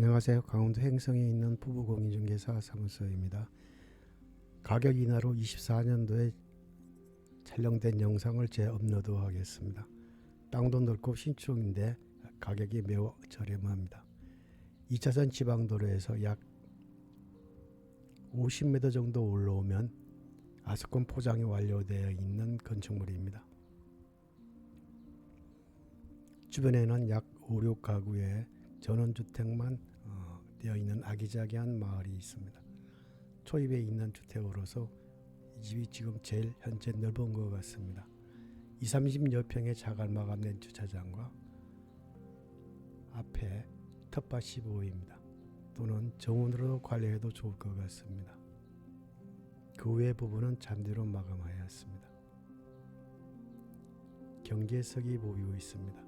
안녕하세요. 강원도 행성에 있는 부부공인중개사 사무소입니다. 가격 인하로 24년도에 촬영된 영상을 재업로드하겠습니다. 땅도 넓고 신축인데 가격이 매우 저렴합니다. 2차선 지방도로에서 약 50m 정도 올라오면 아스콘 포장이 완료되어 있는 건축물입니다. 주변에는 약 5, 6가구의 전원주택만 어, 되어 있는 아기자기한 마을이 있습니다. 초입에 있는 주택으로서 이 집이 지금 제일 현재 넓은 것 같습니다. 2, 30여 평의 자갈 마감된 주차장과 앞에 텃밭이 보입니다. 또는 정원으로 관리해도 좋을 것 같습니다. 그 외 부분은 잔디로 마감하였습니다. 경계석이 보이고 있습니다.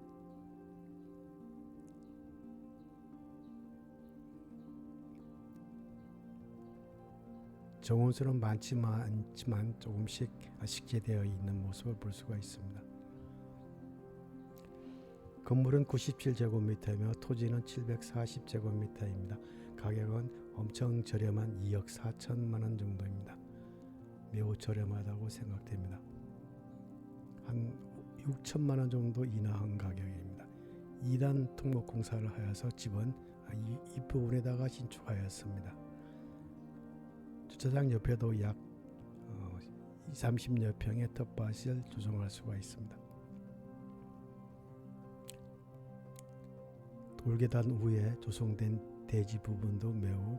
정원수는 많지만, 않지만 조금씩 식재되어 있는 모습을 볼 수가 있습니다. 건물은 97제곱미터이며 토지는 740제곱미터입니다. 가격은 엄청 저렴한 2억 4천만 원 정도입니다. 매우 저렴하다고 생각됩니다. 한 6천만 원 정도 인하한 가격입니다. 2단 통목 공사를 하여서 집은 이, 이 부분에다가 신축하였습니다. 주차장 옆에도 약 어, 2, 30여 평의 텃밭을 조성할 수가 있습니다. 돌계단 위에 조성된 대지 부분도 매우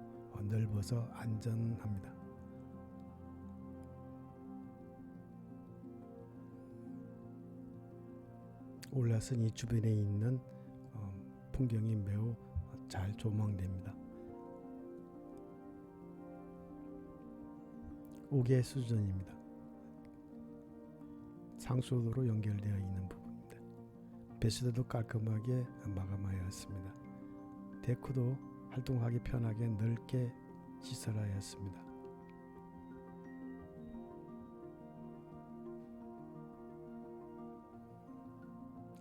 넓어서 안전합니다. 올라선 이 주변에 있는 어, 풍경이 매우 잘 조망됩니다. 5개 수준입니다. 상수도로 연결되어 있는 부분입니다. 배수대도 깔끔하게 마감하였습니다. 데크도 활동하기 편하게 넓게 시설하였습니다.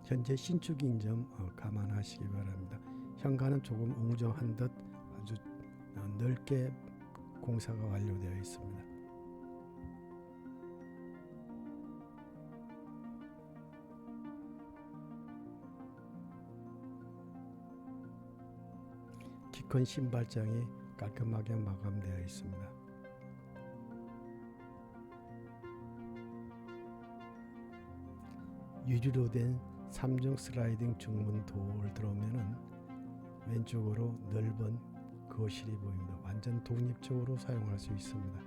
현재 신축인 점 어, 감안하시기 바랍니다. 현관은 조금 웅장한 듯 아주 어, 넓게 공사가 완료되어 있습니다. 키 큰 신발장이 깔끔하게 마감되어 있습니다. 유리로 된 3중 슬라이딩 중문 도어를 들어오면은 왼쪽으로 넓은 거실이 보입니다. 완전 독립적으로 사용할 수 있습니다.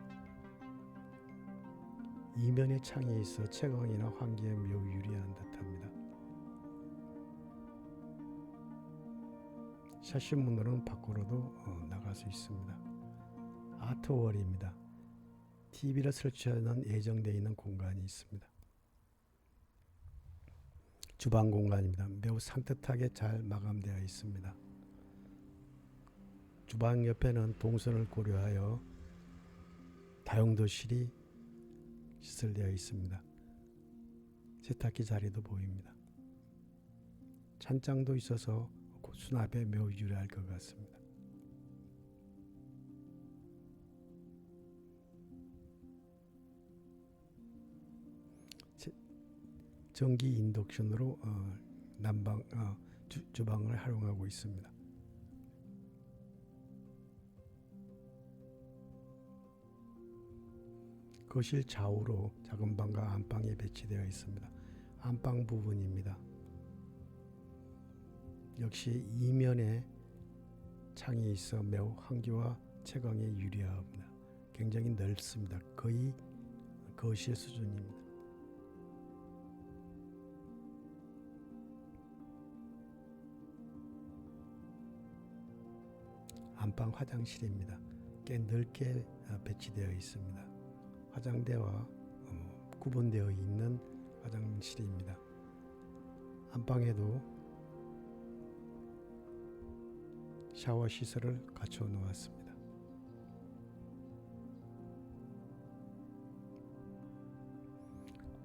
이면에 창이 있어 채광이나 환기에 매우 유리한 듯합니다. 샤시 문으로는 밖으로도 어, 나갈 수 있습니다. 아트월입니다. TV를 설치하는 예정되어 있는 공간이 있습니다. 주방 공간입니다. 매우 산뜻하게 잘 마감되어 있습니다. 주방 옆에는 동선을 고려하여 다용도실이 시설되어 있습니다. 세탁기 자리도 보입니다. 찬장도 있어서 수납에 매우 유리할 것 같습니다. 전기 인덕션으로 어, 난방 어, 주, 주방을 활용하고 있습니다. 거실 좌우로 작은 방과 안방이 배치되어 있습니다. 안방 부분입니다. 역시 이면에 창이 있어 매우 환기와 채광에 유리합니다. 굉장히 넓습니다. 거의 거실 수준입니다. 안방 화장실입니다. 꽤 넓게 배치되어 있습니다. 화장대와 어, 구분되어 있는 화장실입니다. 안방에도 샤워 시설을 갖춰 놓았습니다.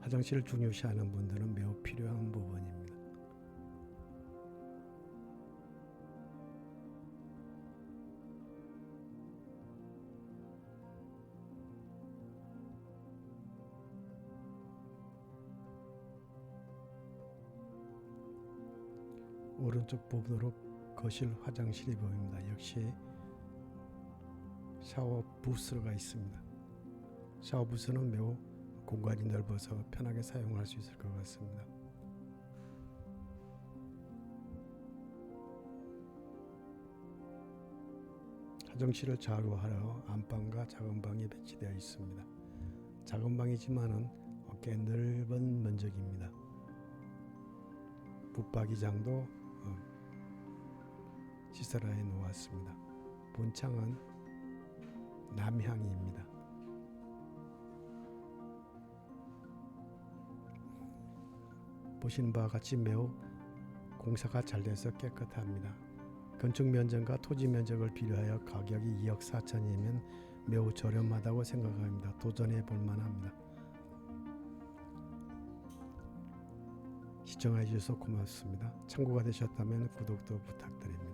화장실을 중요시하는 분들은 매우 필요한 부분입니다. 오른쪽 부분으로 거실 화장실이 보입니다. 역시 샤워 부스가 있습니다. 샤워 부스는 매우 공간이 넓어서 편하게 사용할 수 있을 것 같습니다. 화장실을 자루하러 안방과 작은 방이 배치되어 있습니다. 작은 방이지만은 꽤 넓은 면적입니다. 붙박이장도 어, 시설하에 놓았습니다. 본창은 남향입니다. 보시는 바와 같이 매우 공사가 잘 돼서 깨끗합니다. 건축 면적과 토지 면적을 비교하여 가격이 2억 4천이면 매우 저렴하다고 생각합니다. 도전해 볼 만합니다. 시청해 주셔서 고맙습니다. 참고가 되셨다면 구독도 부탁드립니다.